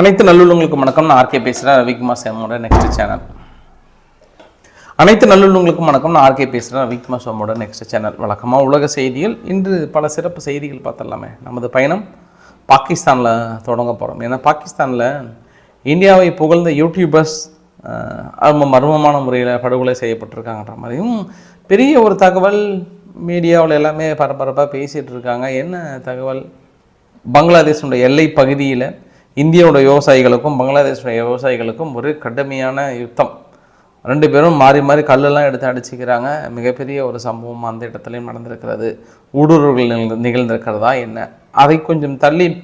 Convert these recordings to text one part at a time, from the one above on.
அனைத்து நல்லுள்ளங்களுக்கும் வணக்கம். நான் ஆர்கே பேசுகிறேன் ரவிக்குமார் சேமோட நெக்ஸ்ட் சேனல் அனைத்து நல்லுள்ளவங்களுக்கும் வணக்கம். நான் ஆர்கே பேசுகிறேன் ரவிக்குமார் சேமோட நெக்ஸ்ட் சேனல் வழக்கமாக உலக செய்திகள் இன்று பல சிறப்பு செய்திகள் பார்த்தலாமே நமது பயணம் பாகிஸ்தானில் தொடங்க போகிறோம் ஏன்னா பாகிஸ்தானில் இந்தியாவை புகழ்ந்த யூடியூபர்ஸ் ரொம்ப மர்மமான முறையில் படுகொலை செய்யப்பட்டிருக்காங்கன்ற மாதிரியும் பெரிய ஒரு தகவல் மீடியாவில் எல்லாமே பரபரப்பாக பேசிகிட்டு இருக்காங்க. என்ன தகவல்? பங்களாதேஷனுடைய எல்லை பகுதியில் இந்தியாவோட விவசாயிகளுக்கும் பங்களாதேஷுடைய விவசாயிகளுக்கும் ஒரு கடுமையான யுத்தம். ரெண்டு பேரும் மாறி மாறி கல்லெல்லாம் எடுத்து அடிச்சுக்கிறாங்க. மிகப்பெரிய ஒரு சம்பவம் அந்த இடத்துலையும் நடந்திருக்கிறது. ஊடுருவல்கள் நிகழ்ந்து- நிகழ்ந்திருக்கிறதா என்ன? அதை கொஞ்சம் தள்ளி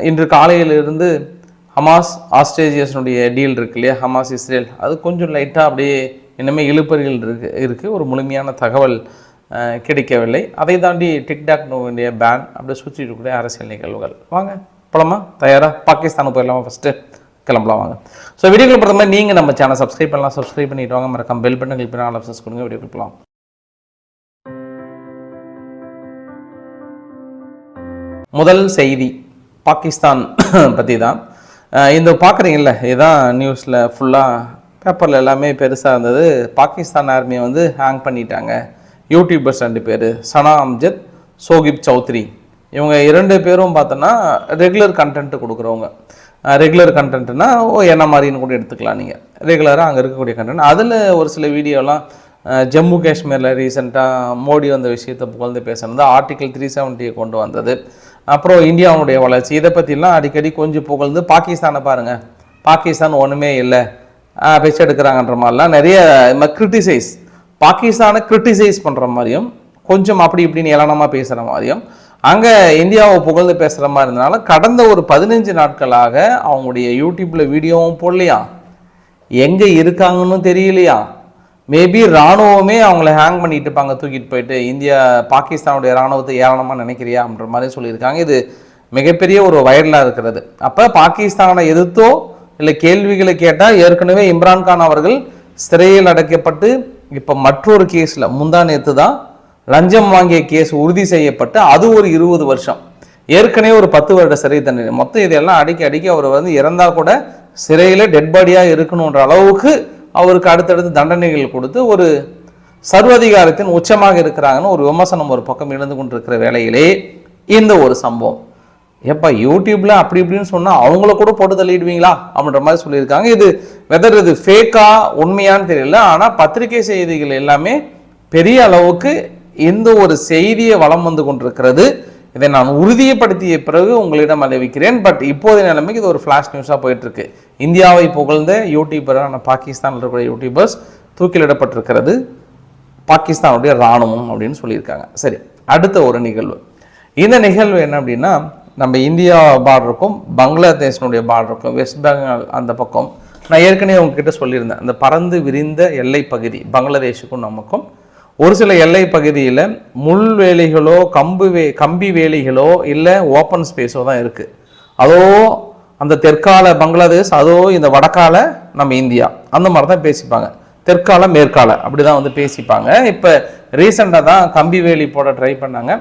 இன்று காலையிலிருந்து ஹமாஸ் ஆஸ்திரேலியஸனுடைய டீல் இருக்கு இல்லையா? Hamas Israel. அது கொஞ்சம் லைட்டாக அப்படியே இன்னுமே இழுப்பறிகள் இருக்கு இருக்குது ஒரு முழுமையான தகவல் கிடைக்கவில்லை. அதை தாண்டி டிக்டாக் நோவுடைய பேன் அப்படியே சுற்றிட்டு இருக்கக்கூடிய அரசியல் நிகழ்வுகள். வாங்க. போலாமா தயாராக பாகிஸ்தானுக்கு போயிடலாமா ஃபஸ்ட்டு கிளம்பலாம் வாங்க. ஸோ வீடியோக்கள் பொறுத்த மாதிரி நீங்கள் நம்ம சேனல் சப்ஸ்கிரைப் பண்ணலாம். சப்ஸ்கிரைப் பண்ணிட்டு வாங்க. மறக்காம பெல் பட்டன் கிளிக் பண்ணி ஆல் ஆப்ஷன்ஸ் கொடுங்க. வீடியோ போகலாம் முதல் செய்தி பாகிஸ்தான் பற்றி தான் இந்த பார்க்குறீங்கல்ல இதுதான் நியூஸில் ஃபுல்லாக பேப்பரில் எல்லாமே பெருசாக இருந்தது. பாகிஸ்தான் ஆர்மியை வந்து ஹேங் பண்ணிட்டாங்க. யூடியூபர்ஸ் ரெண்டு பேர். சனா அம்ஜத் சோகிப் சௌத்ரி. இவங்க இரண்டு பேரும் பார்த்தோன்னா ரெகுலர் கண்டென்ட் கொடுக்குறவங்க. ரெகுலர் கண்டென்ட்னா ஓ என்ன மாதிரின்னு கூட எடுத்துக்கலாம் நீங்கள் ரெகுலராக அங்கே இருக்கக்கூடிய கண்டென்ட் அதில் ஒரு சில வீடியோலாம் ஜம்மு காஷ்மீரில் ரீசெண்டாக மோடி வந்த விஷயத்தை புகழ்ந்து பேசுனது ஆர்டிக்கல் த்ரீ செவன்ட்டியை கொண்டு வந்தது. அப்புறம் இந்தியாவுடைய வளர்ச்சி. இதை பற்றிலாம் அடிக்கடி கொஞ்சம் புகழ்ந்து பாகிஸ்தானை பாருங்கள் பாகிஸ்தான் ஒன்றுமே இல்லை. பேச்சு எடுக்கிறாங்கன்ற மாதிரிலாம் நிறைய கிரிட்டிசைஸ் பாகிஸ்தானை கிரிட்டிசைஸ் பண்ணுற மாதிரியும் கொஞ்சம் அப்படி இப்படின்னு ஏளனமாக பேசுகிற மாதிரியும் அங்கே இந்தியாவை புகழ்ந்து பேசுகிற மாதிரி இருந்தனால கடந்த ஒரு பதினஞ்சு நாட்களாக அவங்களுடைய யூடியூப்பில் வீடியோவும் போடலையா? எங்கே இருக்காங்கன்னு தெரியலையா? மேபி ராணுவமே அவங்கள ஹேங் பண்ணிட்டு இருப்பாங்க தூக்கிட்டு போயிட்டு. இந்தியா பாகிஸ்தானுடைய ராணுவத்தை ஏராளமாக நினைக்கிறியா அப்படின்ற மாதிரி சொல்லியிருக்காங்க. இது மிகப்பெரிய ஒரு வைரலாக இருக்கிறது. அப்போ பாகிஸ்தானை எதிர்த்தோ இல்லை கேள்விகளை கேட்டால் ஏற்கனவே இம்ரான்கான் அவர்கள் சிறையில் அடைக்கப்பட்டு இப்போ மற்றொரு கேஸில் முந்தா நேற்று தான் லஞ்சம் வாங்கிய கேஸ் உறுதி செய்யப்பட்டு அது ஒரு இருபது வருஷம். ஏற்கனவே ஒரு பத்து வருட சிறை தண்டனை. மொத்தம் இதெல்லாம் அடிக்க அடிக்க அவர் வந்து இறந்தா கூட சிறையில் டெட் பாடியாக இருக்கணுன்ற அளவுக்கு அவருக்கு அடுத்தடுத்து தண்டனைகள் கொடுத்து ஒரு சர்வதிகாரத்தின் உச்சமாக இருக்கிறாங்கன்னு ஒரு விமர்சனம் ஒரு பக்கம் இழந்து கொண்டிருக்கிற வேலையிலே இந்த ஒரு சம்பவம். ஏப்பா யூடியூப்ல அப்படி இப்படின்னு சொன்னால் அவங்கள கூட போட்டு தள்ளிடுவீங்களா? அப்படின்ற மாதிரி சொல்லியிருக்காங்க. இது வெதர் இது ஃபேக்கா உண்மையான்னு தெரியல. ஆனால் பத்திரிகை செய்திகள் எல்லாமே பெரிய அளவுக்கு எந்த ஒரு செய்தியை வளம் வந்து கொண்டிருக்கிறது இதை நான் உறுதியப்படுத்திய பிறகு உங்களிடம் அறிவிக்கிறேன். பட் இப்போதைய நிலைமைக்கு இது ஒரு ஃப்ளாஷ் நியூஸாக போயிட்டுருக்கு. இந்தியாவை புகழ்ந்த யூடியூபரான பாகிஸ்தானில் இருக்கக்கூடிய யூடியூபர்ஸ் தூக்கிலிடப்பட்டிருக்கிறது. பாகிஸ்தானுடைய இராணுவம் அப்படின்னு சொல்லியிருக்காங்க. சரி அடுத்த ஒரு நிகழ்வு. இந்த நிகழ்வு என்ன அப்படின்னா நம்ம இந்தியா பார்டருக்கும் பங்களாதேஷனுடைய பார்டருக்கும் வெஸ்ட் பெங்கால் அந்த பக்கம். நான் ஏற்கனவே உங்ககிட்ட சொல்லியிருந்தேன் அந்த பறந்து விரிந்த எல்லை பகுதி பங்களாதேஷுக்கும் நமக்கும். ஒரு சில எல்லை பகுதியில் முள் வேலிகளோ கம்பு வே கம்பி வேலிகளோ இல்லை ஓப்பன் ஸ்பேஸோ தான் இருக்குது அதோ அந்த தெற்கால பங்களாதேஷ் அதோ இந்த வடக்கால நம்ம இந்தியா. அந்த மாதிரி தான் பேசிப்பாங்க. தெற்கால மேற்கால அப்படி தான் வந்து பேசிப்பாங்க. இப்போ ரீசெண்டாக தான் கம்பி வேலி போட ட்ரை பண்ணாங்க.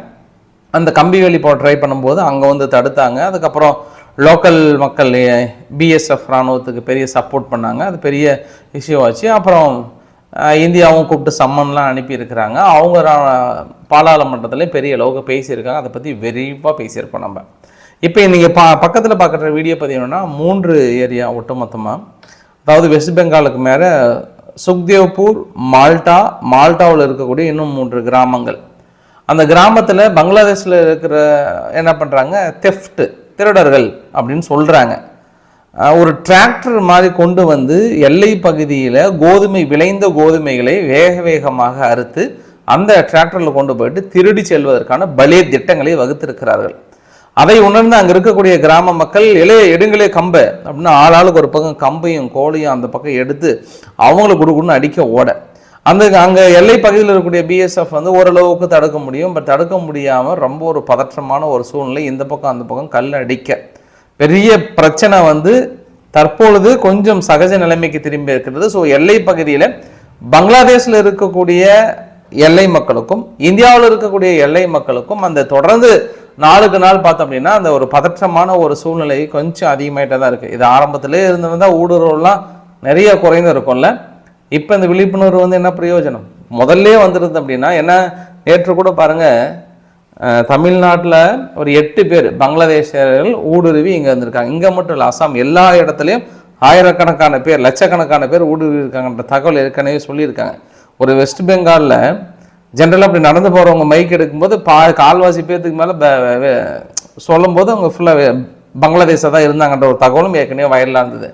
அந்த கம்பி வேலி போட ட்ரை பண்ணும்போது அங்கே வந்து தடுத்தாங்க. அதுக்கப்புறம் லோக்கல் மக்கள் பிஎஸ்எஃப் ராணுவத்துக்கு பெரிய சப்போர்ட் பண்ணாங்க. அது பெரிய இஷ்யூ ஆச்சு. அப்புறம் இந்தியாவும் கூப்பிட்டு சம்மன்லாம் அனுப்பியிருக்கிறாங்க. அவங்க பாராளுமன்றத்தில் பெரிய அளவுக்கு பேசியிருக்காங்க. அதை பற்றி விரிவாக பேசியிருப்போம் நம்ம. இப்போ நீங்கள் பா பக்கத்தில் பார்க்குற வீடியோ பார்த்தீங்கன்னா மூன்று ஏரியா ஒட்டுமொத்தமாக அதாவது வெஸ்ட் பெங்காலுக்கு மேலே சுக்தேவ்பூர் மால்டா மால்டாவில் இருக்கக்கூடிய இன்னும் மூன்று கிராமங்கள். அந்த கிராமத்தில் பங்களாதேஷில் இருக்கிற என்ன பண்ணுறாங்க தெஃப்ட்டு திருடர்கள் அப்படின்னு சொல்கிறாங்க ஒரு டிராக்டர் மாதிரி கொண்டு வந்து எல்லை பகுதியில் கோதுமை விளைந்த கோதுமைகளை வேக வேகமாக அறுத்து அந்த டிராக்டரில் கொண்டு போயிட்டு திருடி செல்வதற்கான பலே திட்டங்களை வகுத்திருக்கிறார்கள். அதை உணர்ந்து அங்கே இருக்கக்கூடிய கிராம மக்கள் இலைய எடுங்களே கம்பை அப்படின்னு ஆளாளுக்கு ஒரு பக்கம் கம்பையும் கோலையும் அந்த பக்கம் எடுத்து அவங்கள குடுக்குன்னு அடிக்க ஓட. அந்த அங்கே எல்லை பகுதியில் இருக்கக்கூடிய பிஎஸ்எஃப் வந்து ஓரளவுக்கு தடுக்க முடியும். பட் தடுக்க முடியாமல் ரொம்ப ஒரு பதற்றமான ஒரு சூழ்நிலை. இந்த பக்கம் அந்த பக்கம் கல் அடிக்க. பெரிய பிரச்சனை வந்து தற்பொழுது கொஞ்சம் சகஜ நிலைமைக்கு திரும்பி இருக்கிறது ஸோ எல்லை பகுதியில் பங்களாதேஷில் இருக்கக்கூடிய எல்லை மக்களுக்கும் இந்தியாவில் இருக்கக்கூடிய எல்லை மக்களுக்கும் அந்த தொடர்ந்து நாளுக்கு நாள் பார்த்தோம் அப்படின்னா அந்த ஒரு பதற்றமான ஒரு சூழ்நிலை கொஞ்சம் அதிகமாயிட்டே தான் இருக்குது இது ஆரம்பத்திலே இருந்திருந்தால் ஊடுருவெல்லாம் நிறைய குறைந்து இருக்கும்ல. இப்போ இந்த விழிப்புணர்வு வந்து என்ன பிரயோஜனம்? முதல்ல வந்துருது அப்படின்னா என்ன? நேற்று கூட பாருங்கள் தமிழ்நாட்டில் ஒரு எட்டு பேர் பங்களாதேஷர்கள் ஊடுருவி இங்கே வந்திருக்காங்க. இங்கே மட்டும் இல்லை அசாம் எல்லா இடத்துலையும் ஆயிரக்கணக்கான பேர் லட்சக்கணக்கான பேர் ஊடுருவி இருக்காங்கன்ற தகவல் ஏற்கனவே சொல்லியிருக்காங்க. ஒரு வெஸ்ட் பெங்காலில் ஜென்ரலாக அப்படி நடந்து போகிறவங்க மைக் எடுக்கும்போது பா கால்வாசி பேர்த்துக்கு மேலே சொல்லும்போது அவங்க ஃபுல்லாக பங்களாதேஷாக தான் இருந்தாங்கன்ற ஒரு தகவலும் ஏற்கனவே வயலாக இருந்தது.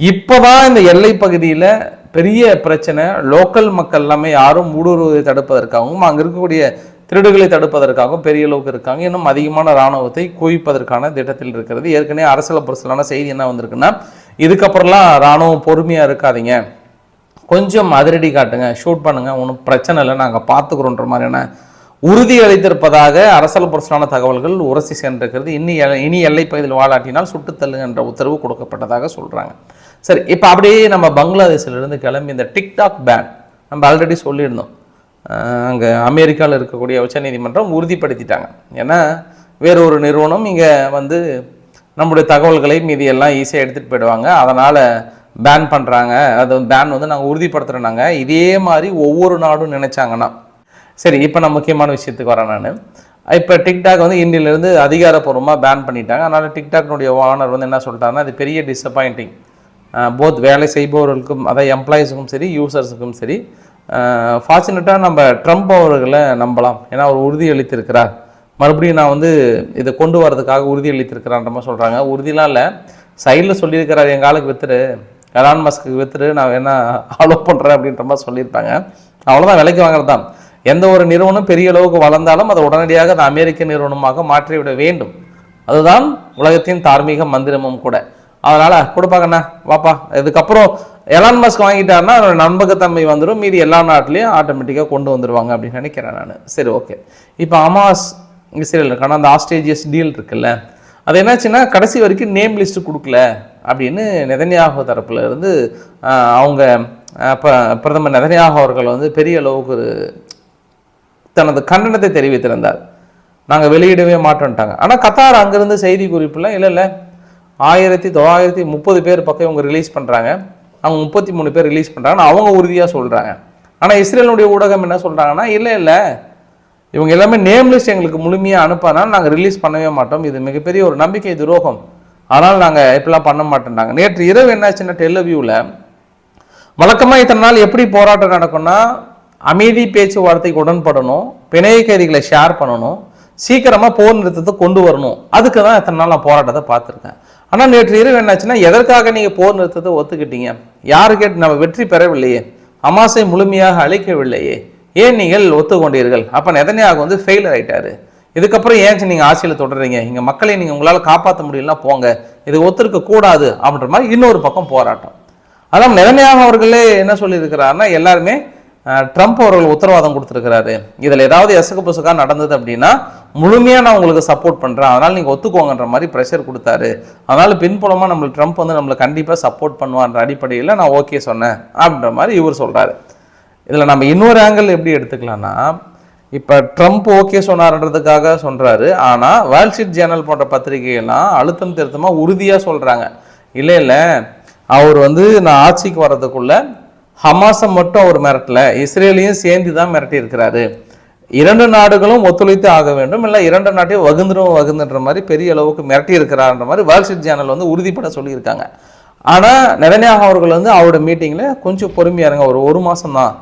இப்போ தான் இந்த எல்லை பகுதியில் பெரிய பிரச்சனை லோக்கல் மக்கள் எல்லாமே யாரும் ஊடுருவதை தடுப்பதற்காகவும் அங்கே இருக்கக்கூடிய திருடுகளை தடுப்பதற்காகவும் பெரிய அளவுக்கு இருக்காங்க. இன்னும் அதிகமான இராணுவத்தை குவிப்பதற்கான திட்டத்தில் இருக்கிறது. ஏற்கனவே அரசியல் புரசலான செய்தி என்ன வந்திருக்குன்னா இதுக்கப்புறம்லாம் இராணுவம் பொறுமையாக இருக்காதீங்க. கொஞ்சம் அதிரடி காட்டுங்க ஷூட் பண்ணுங்க. ஒன்றும் பிரச்சனை இல்லை. நாங்கள் பார்த்துக்குறோன்ற மாதிரியான உறுதி அளித்திருப்பதாக அரசியல் புரசலான தகவல்கள் உரசி சென்றிருக்கிறது. இனி இனி எல்லை பகுதியில் வாழாட்டினால் சுட்டுத் என்ற உத்தரவு கொடுக்கப்பட்டதாக சொல்கிறாங்க சரி இப்போ அப்படியே நம்ம பங்களாதேஷிலிருந்து கிளம்பி இந்த டிக்டாக் பேன் நம்ம ஆல்ரெடி சொல்லியிருந்தோம். அங்கே அமெரிக்காவில் இருக்கக்கூடிய உச்சநீதிமன்றம் உறுதிப்படுத்திட்டாங்க. ஏன்னா வேறு ஒரு நிறுவனம் இங்கே வந்து நம்முடைய தகவல்களை மீதி எல்லாம் ஈஸியாக எடுத்துகிட்டு போயிடுவாங்க. அதனால் பேன் பண்ணுறாங்க அது பேன் வந்து நாங்கள் உறுதிப்படுத்துகிறோம் இதே மாதிரி ஒவ்வொரு நாடும் நினச்சாங்கன்னா. சரி இப்போ நான் முக்கியமான விஷயத்துக்கு வரேன் நான். இப்போ டிக்டாக் வந்து இந்தியிலேருந்து அதிகாரப்பூர்வமாக பேன் பண்ணிட்டாங்க. அதனால் டிக்டாக்னுடைய ஓனர் வந்து என்ன சொல்லிட்டாருன்னா அது பெரிய டிசப்பாயிண்டிங் போத் வேலை செய்பவர்களுக்கும் அதாவது எம்ப்ளாயீஸுக்கும் சரி யூசர்ஸுக்கும் சரி ஃபார்ச்சுனேட்டாக நம்ம ட்ரம்ப் அவர்களை நம்பலாம். ஏன்னா அவர் உறுதியளித்திருக்கிறார். மறுபடியும் நான் வந்து இதை கொண்டு வரதுக்காக உறுதியளித்திருக்கிறான்ற மாதிரி சொல்கிறாங்க உறுதிலாம் இல்லை. சைடில் சொல்லியிருக்கிறார் எங்கள் ஆளுக்கு வித்துரு எலான் மஸ்க்கு வித்துரு நான் வேணா ஆலோ பண்ணுறேன் அப்படின்ற மாதிரி சொல்லியிருப்பாங்க அவ்வளோதான் விலைக்கு வாங்குறது தான். எந்த ஒரு நிறுவனம் பெரிய அளவுக்கு வளர்ந்தாலும் அதை உடனடியாக அது அமெரிக்க நிறுவனமாக மாற்றிவிட வேண்டும். அதுதான் உலகத்தின் தார்மீக மந்திரமும் கூட. அதனால் கொடுப்பாங்கண்ணா வாப்பா. இதுக்கப்புறம் எலான் மஸ்க் வாங்கிட்டாருன்னா அதோட நம்பகத்தன்மை வந்துடும் மீதி எல்லா நாட்டிலையும் ஆட்டோமேட்டிக்காக கொண்டு வந்துடுவாங்க அப்படின்னு நினைக்கிறேன் நான். சரி ஓகே இப்போ அமாஸ் இஸ்ரேல் இருக்கான அந்த ஆஸ்ட்ரேஜியஸ் டீல் இருக்குல்ல. அது என்னாச்சுன்னா கடைசி வரைக்கும் நேம் லிஸ்ட்டு கொடுக்கல அப்படின்னு நெதன்யாகு தரப்பில் இருந்து அவங்க ப- பிரதமர் நெதன்யாகு அவர்கள் வந்து பெரிய அளவுக்கு ஒரு தனது கண்டனத்தை தெரிவித்திருந்தார். நாங்கள் வெளியிடவே மாட்டோம்ட்டாங்க. ஆனால் கத்தார் அங்கேருந்து செய்தி குறிப்புலாம் இல்லை இல்லை. ஆயிரத்தி தொள்ளாயிரத்தி முப்பது பேர் பக்கம் இவங்க ரிலீஸ் பண்ணுறாங்க அவங்க முப்பத்தி மூணு பேர் ரிலீஸ் பண்ணுறாங்கன்னு அவங்க உறுதியாக சொல்கிறாங்க ஆனால் இஸ்ரேலுடைய ஊடகம் என்ன சொல்கிறாங்கன்னா இல்லை இல்லை. இவங்க எல்லாமே நேம் லிஸ்ட் எங்களுக்கு முழுமையாக அனுப்பினாலும் நாங்கள் ரிலீஸ் பண்ணவே மாட்டோம். இது மிகப்பெரிய ஒரு நம்பிக்கை துரோகம். ஆனால் நாங்கள் இப்படிலாம் பண்ண மாட்டோம்ட்டாங்க நேற்று இரவு என்னாச்சுன்னா டெல்லவியூவில் வழக்கமாக இத்தனை நாள் எப்படி போராட்டம் நடக்கும்னா அமைதி பேச்சுவார்த்தைக்கு உடன்படணும் பிணைய கைதிகளை ஷேர் பண்ணணும் சீக்கிரமாக போர் நிறுத்தத்தை கொண்டு வரணும். அதுக்கு தான் இத்தனை நாள் நான் போராட்டத்தை பார்த்துருக்கேன். ஆனால் நேற்று இரவு என்னாச்சுன்னா எதற்காக நீங்கள் போர் நிறுத்தத்தை ஒத்துக்கிட்டீங்க? யாரு கேட்டு நம்ம வெற்றி பெறவில்லையே? அமாசை முழுமையாக அழிக்கவில்லையே? ஏன் நீங்கள் ஒத்துக்கொண்டீர்கள்? அப்போ நெதன்யாகு வந்து ஃபெயிலர் ஆயிட்டாரு. இதுக்கப்புறம் ஏன் நீங்கள் ஆட்சியில் தொடர்றீங்க? இங்கே மக்களை நீங்கள் உங்களால் காப்பாற்ற முடியலனா போங்க. இது ஒத்துருக்க கூடாது அப்படின்ற மாதிரி இன்னொரு பக்கம் போராட்டம். அதான் நெதன்யாகு அவர்களே என்ன சொல்லியிருக்கிறாருன்னா எல்லாருமே ட்ரம்ப் அவர்கள் உத்தரவாதம் கொடுத்துருக்கிறாரு. இதில் ஏதாவது எசக்கு புசுக்காக நடந்தது அப்படின்னா முழுமையாக நான் உங்களுக்கு சப்போர்ட் பண்ணுறேன் அதனால் நீங்கள் ஒத்துக்கோங்கன்ற மாதிரி ப்ரெஷர் கொடுத்தாரு. அதனால் பின்புலமாக நம்மளுக்கு ட்ரம்ப் வந்து நம்மளை கண்டிப்பாக சப்போர்ட் பண்ணுவான்ற அடிப்படையில் நான் ஓகே சொன்னேன் அப்படின்ற மாதிரி இவர் சொல்கிறாரு இதில் நம்ம இன்னொரு ஆங்கிள் எப்படி எடுத்துக்கலாம்னா இப்போ ட்ரம்ப் ஓகே சொன்னார்ன்றதுக்காக சொல்கிறாரு ஆனால் வேர்ல்ட் ஜேர்னல் போன்ற பத்திரிகைகள்லாம் அழுத்தம் திருத்தமாக உறுதியாக சொல்கிறாங்க இல்லை இல்லை. அவர் வந்து நான் ஆட்சிக்கு வர்றதுக்குள்ளே ஹமாஸை மட்டும் அவர் மிரட்டல இஸ்ரேலையும் சேர்ந்து தான் மிரட்டி இருக்கிறாரு இரண்டு நாடுகளும் ஒத்துழைத்து ஆக வேண்டும். இல்லை இரண்டு நாட்டையும் வகுந்துரும் வகுந்துன்ற மாதிரி பெரிய அளவுக்கு மிரட்டி இருக்கிறார்ன்ற மாதிரி வேர்ல்ட் ஸ்ட்ரீட் ஜேர்னல் வந்து உறுதிப்பட சொல்லியிருக்காங்க. ஆனால் நெதன்யாகு அவர்கள் வந்து அவரோட மீட்டிங்கில் கொஞ்சம் பொறுமையா இருங்க ஒரு ஒரு மாதம் தான்.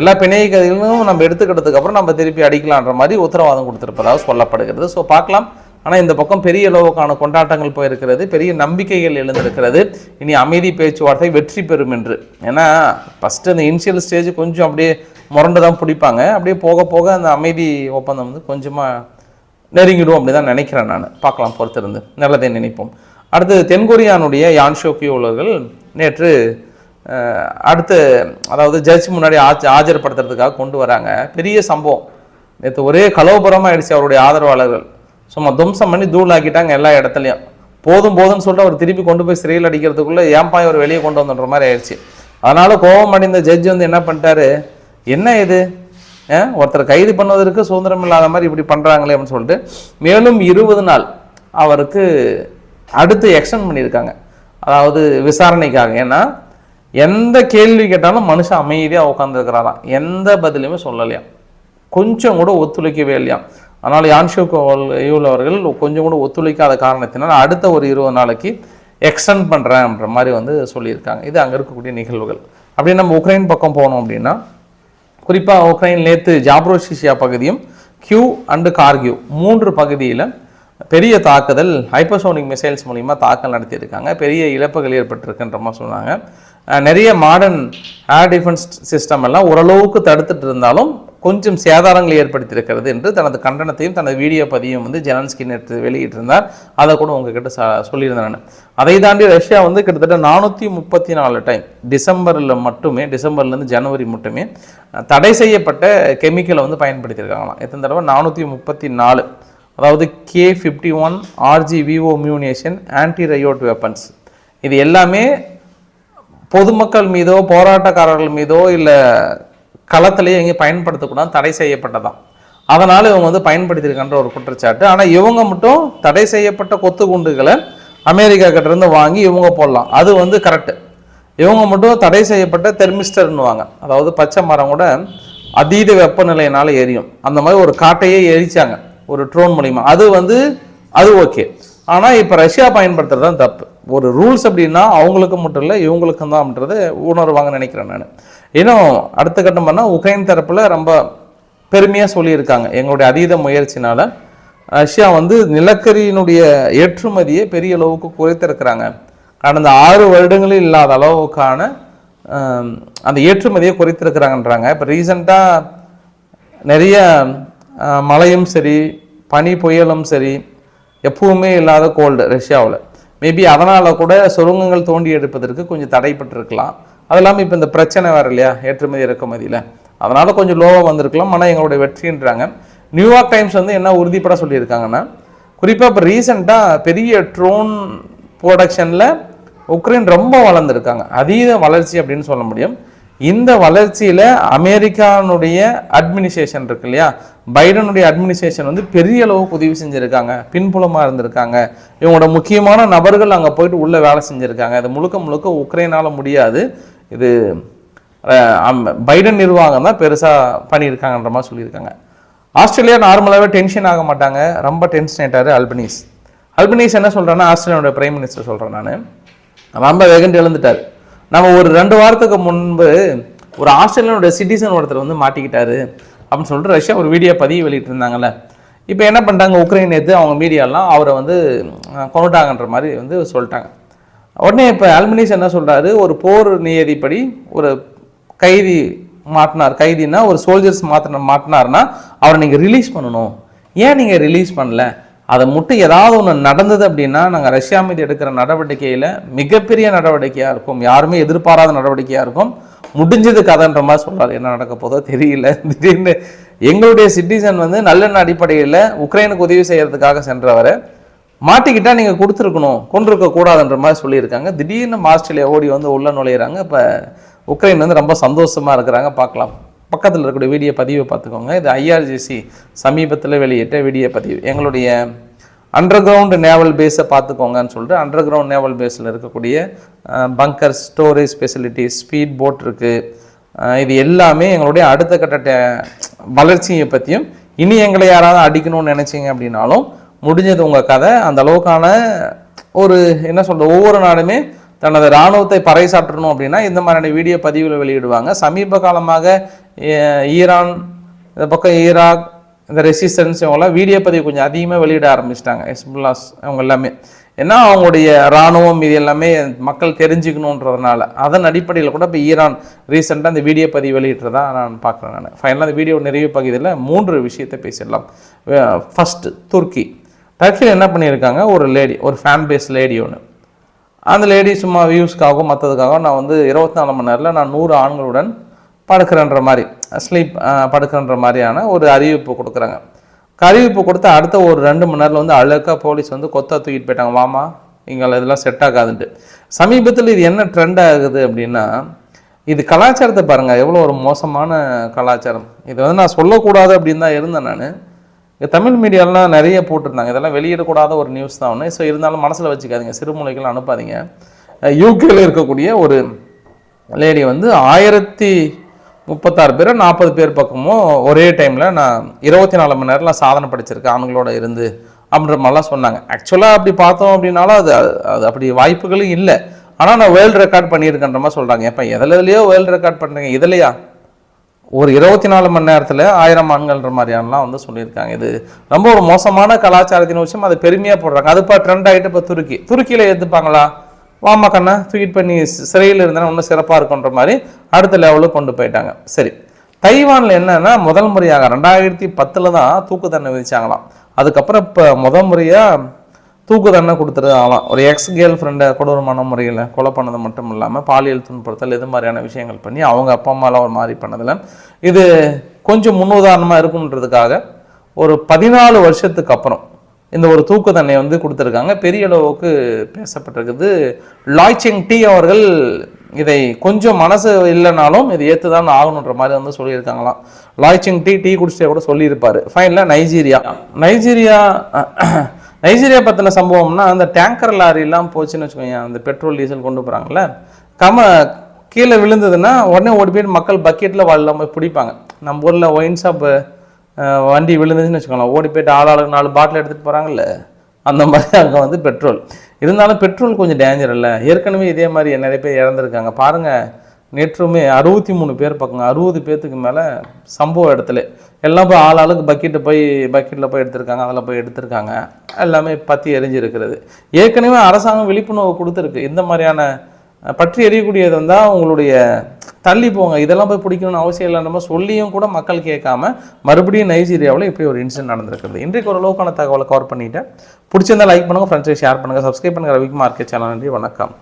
எல்லா பிணைய கதைகளும் நம்ம எடுத்துக்கிட்டதுக்கப்புறம் நம்ம திருப்பி அடிக்கலான்ற மாதிரி உத்தரவாதம் கொடுத்துருப்பதாக சொல்லப்படுகிறது. ஸோ பார்க்கலாம். ஆனால் இந்த பக்கம் பெரிய அளவுக்கான கொண்டாட்டங்கள் போயிருக்கிறது பெரிய நம்பிக்கைகள் எழுந்திருக்கிறது. இனி அமைதி பேச்சுவார்த்தை வெற்றி பெறும் என்று. ஏன்னா ஃபஸ்ட்டு அந்த இனிஷியல் ஸ்டேஜ் கொஞ்சம் அப்படியே முரண்டு தான் பிடிப்பாங்க. அப்படியே போக போக அந்த அமைதி ஒப்பந்தம் வந்து கொஞ்சமாக நெருங்கிடும் அப்படி தான் நினைக்கிறேன் நான். பார்க்கலாம் பொறுத்திருந்து. நல்லதை நினைப்போம். அடுத்து தென்கொரியானுடைய யான் ஷோக்கியோ நேற்று அடுத்து அதாவது ஜட்ஜ் முன்னாடி ஆஜ் ஆஜர்படுத்துறதுக்காக கொண்டு வராங்க. பெரிய சம்பவம். நேற்று ஒரே கலோபுரமாக ஆயிடுச்சு அவருடைய ஆதரவாளர்கள். சும்மா தும்சம் பண்ணி தூள் ஆக்கிட்டாங்க எல்லா இடத்துலையும். போதும் போதும்னு சொல்லிட்டு அவர் திருப்பி கொண்டு போய் சிறையில் அடிக்கிறதுக்குள்ளே ஏன்பா இவர் வெளியே கொண்டு வந்துன்ற மாதிரி ஆயிடுச்சு. அதனால கோபம் அடைந்த ஜட்ஜ் வந்து என்ன பண்ணிட்டாரு? என்ன இது? ஒருத்தர் கைது பண்ணுவதற்கு சுதந்திரம் இல்லாத மாதிரி இப்படி பண்ணுறாங்களே அப்படின்னு சொல்லிட்டு மேலும் இருபது நாள் அவருக்கு அடுத்து எக்ஸ்டெண்ட் பண்ணியிருக்காங்க. அதாவது விசாரணைக்காக. ஏன்னா எந்த கேள்வி கேட்டாலும் மனுஷன் அமைதியாக உட்காந்துருக்கிறாராம் எந்த பதிலுமே சொல்லலையாம். கொஞ்சம் கூட ஒத்துழைக்கவே இல்லையாம். ஆனால் யான்ஷோ கோவல் அவர்கள் கொஞ்சம் கூட ஒத்துழைக்காத காரணத்தினால் அடுத்த ஒரு இருபது நாளைக்கு எக்ஸ்டெண்ட் பண்ணுறேன்ற மாதிரி வந்து சொல்லியிருக்காங்க. இது அங்கே இருக்கக்கூடிய நிகழ்வுகள். அப்படியே நம்ம உக்ரைன் பக்கம் போனோம் அப்படின்னா குறிப்பாக உக்ரைன் நேற்று ஜாப்ரோசிஷியா பகுதியும் கியூ அண்டு கார்கியூ மூன்று பகுதியில் பெரிய தாக்குதல் ஹைப்பர்சோனிக் மிசைல்ஸ் மூலிமா தாக்கல் நடத்தியிருக்காங்க. பெரிய இழப்புகள் ஏற்பட்டிருக்குன்ற மாதிரி சொன்னாங்க. நிறைய மாடர்ன் ஏர் டிஃபென்ஸ் சிஸ்டம் எல்லாம் ஓரளவுக்கு தடுத்துட்டு இருந்தாலும் கொஞ்சம் சேதாரங்களை ஏற்படுத்தியிருக்கிறது என்று தனது கண்டனத்தையும் தனது வீடியோ பதிவையும் வந்து ஜெலன்ஸ்கி நேற்று வெளியிட்டிருந்தார். அதை கூட உங்ககிட்ட ச சொல்லியிருந்தேன் நான். அதை தாண்டி ரஷ்யா வந்து கிட்டத்தட்ட நானூற்றி முப்பத்தி நாலு டைம் டிசம்பரில் மட்டுமே டிசம்பர்லேருந்து ஜனவரி மட்டுமே தடை செய்யப்பட்ட கெமிக்கலை வந்து பயன்படுத்தியிருக்காங்களாம். எத்தனை தடவை? நானூற்றி முப்பத்தி நாலு. அதாவது K fifty one RG VO munition anti riot weapons இது எல்லாமே பொதுமக்கள் மீதோ போராட்டக்காரர்கள் மீதோ இல்லை களத்திலேயே எங்கேயும் பயன்படுத்தக்கூடாது தடை செய்யப்பட்டதாம் அதனால் இவங்க வந்து பயன்படுத்தியிருக்கின்ற ஒரு குற்றச்சாட்டு. ஆனால் இவங்க மட்டும் தடை செய்யப்பட்ட கொத்து குண்டுகளை அமெரிக்கா கிட்டேருந்து வாங்கி இவங்க போடலாம். அது வந்து கரெக்டு இவங்க மட்டும் தடை செய்யப்பட்ட தெர்மிஸ்டர்னுவாங்க அதாவது பச்சை மரம் கூட அதீத வெப்பநிலையினால் எரியும். அந்த மாதிரி ஒரு காட்டையே எரிச்சாங்க. ஒரு ட்ரோன் மூலிமா அது வந்து அது ஓகே ஆனால் இப்போ ரஷ்யா பயன்படுத்துறது தான் தப்பு. ஒரு ரூல்ஸ் அப்படின்னா அவங்களுக்கு மட்டும் இல்லை இவங்களுக்கும் தான் அப்படின்றத உணர்வாங்க நினைக்கிறேன் நான். இன்னும் அடுத்த கட்டம் உக்ரைன் தரப்பில் ரொம்ப பெருமையாக சொல்லியிருக்காங்க. எங்களுடைய அதீத முயற்சினால் ரஷ்யா வந்து நிலக்கரியினுடைய ஏற்றுமதியை பெரிய அளவுக்கு குறைத்திருக்கிறாங்க. கடந்த ஆறு வருடங்களில் இல்லாத அளவுக்கான அந்த ஏற்றுமதியை குறைத்திருக்கிறாங்கன்றாங்க. இப்போ ரீசண்டாக நிறைய மழையும் சரி பனி புயலும் சரி எப்பவுமே இல்லாத கோல்டு ரஷ்யாவில். மேபி அதனால் கூட சுரங்கங்கள் தோண்டி எடுப்பதற்கு கொஞ்சம் தடைப்பட்டிருக்கலாம். அது இல்லாமல் இப்போ இந்த பிரச்சனை வேறு இல்லையா? ஏற்றுமதி இறக்குமதியில். அதனால் கொஞ்சம் லோவாக வந்திருக்கலாம். ஆனால் எங்களுடைய வெற்றின்றாங்க. நியூயார்க் டைம்ஸ் வந்து என்ன உறுதிப்பட சொல்லியிருக்காங்கன்னா குறிப்பாக இப்போ ரீசெண்டாக பெரிய ட்ரோன் ப்ரொடக்ஷனில் உக்ரைன் ரொம்ப வளர்ந்துருக்காங்க. அதீத வளர்ச்சி அப்படின்னு சொல்ல முடியும். இந்த வளர்ச்சியில் அமெரிக்கானுடைய அட்மினிஸ்ட்ரேஷன் இருக்கு இல்லையா? பைடனுடைய அட்மினிஸ்ட்ரேஷன் வந்து பெரிய அளவுக்கு உதவி செஞ்சுருக்காங்க. பின்புலமாக இருந்திருக்காங்க. இவங்களோட முக்கியமான நபர்கள் அங்கே போயிட்டு உள்ளே வேலை செஞ்சுருக்காங்க. இது முழுக்க முழுக்க உக்ரைனால் முடியாது. இது அம்- பைடன் நிர்வாகம் தான் பெருசாக பண்ணியிருக்காங்கன்ற மாதிரி சொல்லியிருக்காங்க. ஆஸ்திரேலியா நார்மலாகவே டென்ஷன் ஆக மாட்டாங்க. ரொம்ப டென்ஷன் ஆகிட்டார் அல்பனீஸ். அல்பனீஸ் என்ன சொல்கிறேன்னா ஆஸ்திரேலியாவோட பிரைம் மினிஸ்டர் சொல்கிறேன் நான். ரொம்ப வெகுண்டு எழுந்துட்டார். நம்ம ஒரு ரெண்டு வாரத்துக்கு முன்பு ஒரு ஆஸ்திரேலியனோட சிட்டிசன் ஒருத்தர் வந்து மாட்டிக்கிட்டாரு அப்படின்னு சொல்லிட்டு ரஷ்யா ஒரு வீடியோ பதிவு வெளியிட்டிருந்தாங்கல்ல. இப்போ என்ன பண்ணிட்டாங்க உக்ரைன் எது அவங்க மீடியாலாம் அவரை வந்து கொண்டுட்டாங்கன்ற மாதிரி வந்து சொல்லிட்டாங்க. உடனே இப்போ அல்மினிஸ் என்ன சொல்கிறாரு ஒரு போர் நியதிப்படி ஒரு கைதி மாட்டினார். கைதினா ஒரு சோல்ஜர்ஸ் மாத்தின மாட்டினார்னா அவரை நீங்கள் ரிலீஸ் பண்ணணும். ஏன் நீங்கள் ரிலீஸ் பண்ணல? அதை மட்டும் ஏதாவது ஒன்று நடந்தது அப்படின்னா நாங்கள் ரஷ்யா மீது எடுக்கிற நடவடிக்கையில் மிகப்பெரிய நடவடிக்கையாக இருக்கும். யாருமே எதிர்பாராத நடவடிக்கையாக இருக்கும். முடிஞ்சது கதைன்ற மாதிரி சொல்கிறார் என்ன நடக்க போதோ தெரியல. திடீர்னு எங்களுடைய சிட்டிசன் வந்து நல்லெண்ண அடிப்படையில் உக்ரைனுக்கு உதவி செய்கிறதுக்காக சென்றவரை. மாட்டிக்கிட்டால் நீங்கள் கொடுத்துருக்கணும் கொண்டிருக்க கூடாதுன்ற மாதிரி சொல்லியிருக்காங்க. திடீர்னு ஆஸ்திரேலியா ஓடி வந்து உள்ளே நுழையிறாங்க. இப்போ உக்ரைன் வந்து ரொம்ப சந்தோஷமாக இருக்கிறாங்க. பார்க்கலாம். பக்கத்தில் இருக்கக்கூடிய வீடியோ பதிவை பார்த்துக்கோங்க. இது ஐஆர்ஜிசி சமீபத்தில் வெளியிட்ட வீடியோ பதிவு. எங்களுடைய அண்டர் கிரவுண்டு நேவல் பேஸை பார்த்துக்கோங்கன்னு சொல்லிட்டு அண்டர் கிரவுண்ட் நேவல் பேஸில் இருக்கக்கூடிய bunker storage facility speed boat இருக்குது இது எல்லாமே எங்களுடைய அடுத்த கட்ட வளர்ச்சியை பற்றியும் இனி எங்களை யாராவது அடிக்கணும்னு நினச்சிங்க அப்படின்னாலும் முடிஞ்சது உங்கள் கதை. அந்த அளவுக்கான ஒரு என்ன சொல்கிறது ஒவ்வொரு நாடுமே தனது இராணுவத்தை பறைசாற்றணும் அப்படின்னா இந்த மாதிரியான வீடியோ பதிவுகளை வெளியிடுவாங்க. சமீப காலமாக ஈரான் இந்த பக்கம் ஈராக் இந்த ரெசிஸ்டன்ஸ் இவங்கெல்லாம் வீடியோ பதிவு கொஞ்சம் அதிகமாக வெளியிட ஆரம்பிச்சிட்டாங்க. எஸ்புல்லாஸ் அவங்க எல்லாமே. ஏன்னா அவங்களுடைய இராணுவம் இது எல்லாமே மக்கள் தெரிஞ்சுக்கணுன்றதுனால. அதன் அடிப்படையில் கூட இப்போ ஈரான் ரீசெண்டாக அந்த வீடியோ பதிவு வெளியிட்டுறதா நான் பார்க்குறேன் நான். ஃபைனலாக அந்த வீடியோ நிறைவு பகுதியில் மூன்று விஷயத்தை பேசிடலாம். ஃபஸ்ட்டு துருக்கி. டர்க்கியில் என்ன பண்ணியிருக்காங்க? ஒரு லேடி ஒரு ஃபேன் பேஸ் லேடி ஒன்று அந்த லேடி சும்மா வியூஸ்க்காகவும் மற்றதுக்காகவும் நான் வந்து இருபத்தி நாலு மணி நேரத்தில் நான் நூறு ஆண்களுடன் படுக்கிறேன்ற மாதிரி ஸ்லீப் படுக்கிறன்ற மாதிரியான ஒரு அறிவிப்பு கொடுக்குறாங்க. அறிவிப்பு கொடுத்து அடுத்த ஒரு ரெண்டு மணி நேரத்தில் வந்து அழகாக போலீஸ் வந்து கொத்தா தூக்கிட்டு போயிட்டாங்க. வாமா எங்களை இதெல்லாம் செட் ஆகாதுன்ட்டு. சமீபத்தில் இது என்ன ட்ரெண்ட் ஆகுது அப்படின்னா இது கலாச்சாரத்தை பாருங்கள் எவ்வளோ ஒரு மோசமான கலாச்சாரம். இதை வந்து நான் சொல்லக்கூடாது அப்படின்னு தான் இருந்தேன் நான். தமிழ் மீடியாலாம் நிறைய போட்டிருந்தாங்க. இதெல்லாம் வெளியிடக்கூடாத ஒரு நியூஸ் தான் ஒன்று ஸோ இருந்தாலும் மனசில் வச்சுக்காதீங்க. சிறுமுலைகள் அனுப்பாதீங்க. யூகேல இருக்கக்கூடிய ஒரு லேடி வந்து ஆயிரத்தி முப்பத்தாறு பேர் நாற்பது பேர் பக்கமும் ஒரே டைமில் நான் இருபத்தி நாலு மணி நேரம்லாம் சாதனை படிச்சிருக்கேன். ஆண்களோட இருந்து அப்படின்ற மாதிரிலாம் சொன்னாங்க. ஆக்சுவலாக அப்படி பார்த்தோம் அப்படின்னாலும் அது அது அப்படி வாய்ப்புகளும் இல்லை. ஆனால் நான் வேர்ல்டு ரெக்கார்ட் பண்ணியிருக்கேன்ற மாதிரி சொல்கிறாங்க எப்போ எதில் எதுலையோ வேர்ல்டு ரெக்கார்ட் பண்ணுறீங்க இதுலையா? ஒரு இருபத்தி நாலு மணி நேரத்தில் ஆயிரம் ஆண்கள்ன்ற மாதிரியானலாம் வந்து சொல்லியிருக்காங்க. இது ரொம்ப ஒரு மோசமான கலாச்சாரத்தின் விஷயம். அதை பெருமையாக போடுறாங்க. அது இப்போ ட்ரெண்ட் ஆகிட்டு இப்போ துருக்கி. துருக்கியில் ஏற்றுப்பாங்களா வாமா கண்ணா தூக்கிட்டு பண்ணி சிறையில் இருந்தால் இன்னும் சிறப்பாக இருக்குன்ற மாதிரி அடுத்த லெவலுக்கு கொண்டு போயிட்டாங்க. சரி. தைவானில் என்னென்னா முதல் முறையாக ரெண்டாயிரத்தி பத்தில் தான் தூக்கு தண்டனை விதிச்சாங்களாம். அதுக்கப்புறம் இப்போ முதல் முறையாக தூக்கு தண்டனை ஆகலாம் ஒரு எக்ஸ் கேர்ள் ஃப்ரெண்டை கொடூரமான முறையில் கொலை பண்ணது மட்டும் இல்லாமல் பாலியல் துன்புறுத்தல் இது மாதிரியான விஷயங்கள் பண்ணி அவங்க அப்பா அம்மாலாம் ஒரு மாதிரி பண்ணதில். இது கொஞ்சம் முன்னுதாரணமாக இருக்குன்றதுக்காக ஒரு பதினாலு வருஷத்துக்கு அப்புறம் இந்த ஒரு தூக்கு தண்டனை வந்து கொடுத்துருக்காங்க. பெரிய அளவுக்கு பேசப்பட்டிருக்குது. லாய்ச்சிங் டி அவர்கள் இதை கொஞ்சம் மனசு இல்லைனாலும் இது ஏற்று தான் ஆகணுன்ற மாதிரி வந்து சொல்லியிருக்காங்களாம். லாய்ச்சிங் டீ டீ குடிச்சிட்டே கூட சொல்லியிருப்பார். ஃபைனலாக நைஜீரியா. நைஜீரியா நைஜீரியா பற்றின சம்பவம்னா அந்த டேங்கர் லாரிலாம் போச்சுன்னு வச்சுக்கோங்க அந்த பெட்ரோல் டீசல் கொண்டு போகிறாங்கல்ல கம கீழே விழுந்ததுன்னா உடனே ஓடி போயிட்டு மக்கள் பக்கெட்டில் வாழலாம் போய் பிடிப்பாங்க. நம்ம ஊரில் ஒயின் ஷாப்பு வண்டி விழுந்துச்சுன்னு வச்சுக்கோங்களேன் ஓடி போயிட்டு ஆளாளுக்கு நாலு பாட்டில் எடுத்துகிட்டு போகிறாங்கல்ல அந்த மாதிரி அங்கே வந்து பெட்ரோல் இருந்தாலும் பெட்ரோல் கொஞ்சம் டேஞ்சர் இல்லை. ஏற்கனவே இதே மாதிரி நிறைய பேர் இறந்துருக்காங்க. பாருங்கள் நேற்றுமே அறுபத்தி மூணு பேர் பக்கங்க அறுபது பேர்த்துக்கு மேலே சம்பவ இடத்துல. எல்லாம் போய் ஆள் ஆளுக்கு பக்கெட்டு போய் பக்கெட்டில் போய் எடுத்திருக்காங்க அதில் போய் எடுத்திருக்காங்க. எல்லாமே பற்றி எரிஞ்சிருக்கிறது. ஏற்கனவே அரசாங்கம் விழிப்புணர்வு கொடுத்துருக்கு. இந்த மாதிரியான பற்றி எரியக்கூடியது வந்தால் உங்களுடைய தள்ளி போங்க. இதெல்லாம் போய் பிடிக்கணும்னு அவசியம் இல்லைன்ற நம்ம சொல்லியும் கூட மக்கள் கேட்காம மறுபடியும் நைஜீரியாவில் இப்படி ஒரு இன்சிடென்ட் நடந்திருக்கிறது. இன்றைக்கு ஒரு லோக்கான தகவலை கவர் பண்ணிவிட்டேன் பிடிச்சிருந்தால் லைக் பண்ணுங்கள் ஃப்ரெண்ட்ஸை ஷேர் பண்ணுங்கள் சப்ஸ்கிரைப் பண்ணுங்கள் ரவிக்குமார் மார்க்கெட் சேனல் நன்றி வணக்கம்.